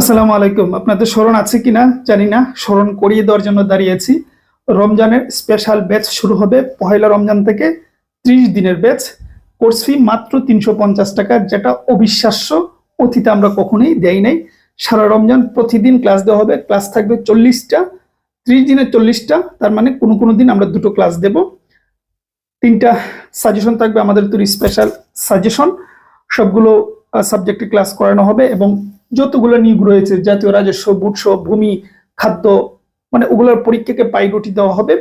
আসসালামু আলাইকুম। আপনাদের স্মরণ আছে কিনা জানি না। স্মরণ করিয়ে দেওয়ার জন্য দাঁড়িয়েছি। রমজানের স্পেশাল ব্যাচ শুরু হবে পহেলা রমজান থেকে ত্রিশ দিনের ব্যাচ কোর্স ফি মাত্র তিনশো পঞ্চাশ টাকা, যেটা অবিশ্বাস্য। অতীতে আমরা কখনোই দেই নাই। সারা রমজান প্রতিদিন ক্লাস দেওয়া হবে। ক্লাস থাকবে চল্লিশটা। ত্রিশ দিনের চল্লিশটা। তার মানে কোনো কোনো দিন আমরা দুটো ক্লাস দেব। তিনটা সাজেশন থাকবে আমাদের তৈরি স্পেশাল সাজেশন সবগুলো সাবজেক্টে ক্লাস করানো হবে এবং যতগুলো নিয়োগ রয়েছে, জাতীয় রাজস্ব বুটস ভূমি, খাদ্য মানে ওগুলোর পরীক্ষাকে পাইরটি দেওয়া হবে।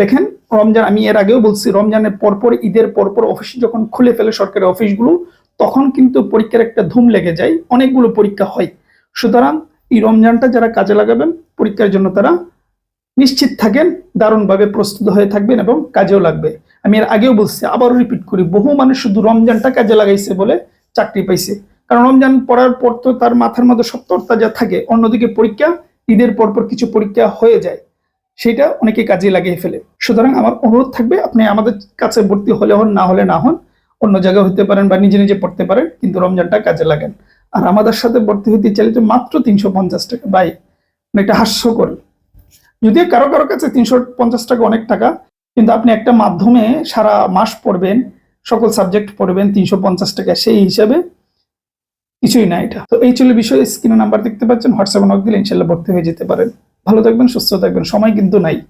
দেখেন, রমজান, আমি এর আগেও বলছি, রমজানের পরপর, ঈদের পরপর অফিস যখন খুলে ফেলে সরকারি অফিসগুলো তখন কিন্তু পরীক্ষার একটা ধুম লেগে যায়, অনেকগুলো পরীক্ষা হয়। সুতরাং এই রমজানটা যারা কাজে লাগাবেন, পরীক্ষার জন্য তারা নিশ্চিত থাকেন, দারুণভাবে প্রস্তুত হয়ে থাকবেন এবং কাজেও লাগবে। আমি এর আগেও বলছি, আবারও রিপিট করি, বহু মানুষ শুধু রমজানটা কাজে লাগাইছে বলে চাকরি পাইছে। কারণ রমজান পড়ার পর তো তার মাথার মধ্যে সত্তর তাজা থাকে, অন্যদিকে পরীক্ষা, ঈদের পরপর কিছু পরীক্ষা হয়ে যায়। সেটা অনেকে কাজে লাগিয়ে ফেলে। সুতরাং আমার অনুরোধ থাকবে, আপনি আমাদের কাছে ভর্তি হলে হন, না হলে না হন, অন্য জায়গায় হতে পারেন বা নিজে নিজে পড়তে পারেন, কিন্তু রমজানটা কাজে লাগেন। আর আমাদের সাথে ভর্তি হতে চাইলে মাত্র তিনশো পঞ্চাশ টাকা। বাই অনেকটা হাস্যকর। যদিও কারও কারও কাছে তিনশো পঞ্চাশ টাকা অনেক টাকা, কিন্তু আপনি একটা মাধ্যমে সারা মাস পড়বেন সকল সাবজেক্ট পড়বেন, তিনশো পঞ্চাশ টাকা সেই হিসাবে। কিছুই না এটা। তো এই ছিল বিষয় স্ক্রিনে নাম্বার দেখতে পাচ্ছেন হোয়াটসঅ্যাপে নক দিলে ইনশাল্লাহ ভর্তি হয়ে যেতে পারেন। ভালো থাকবেন, সুস্থ থাকবেন, সময় কিন্তু নাই।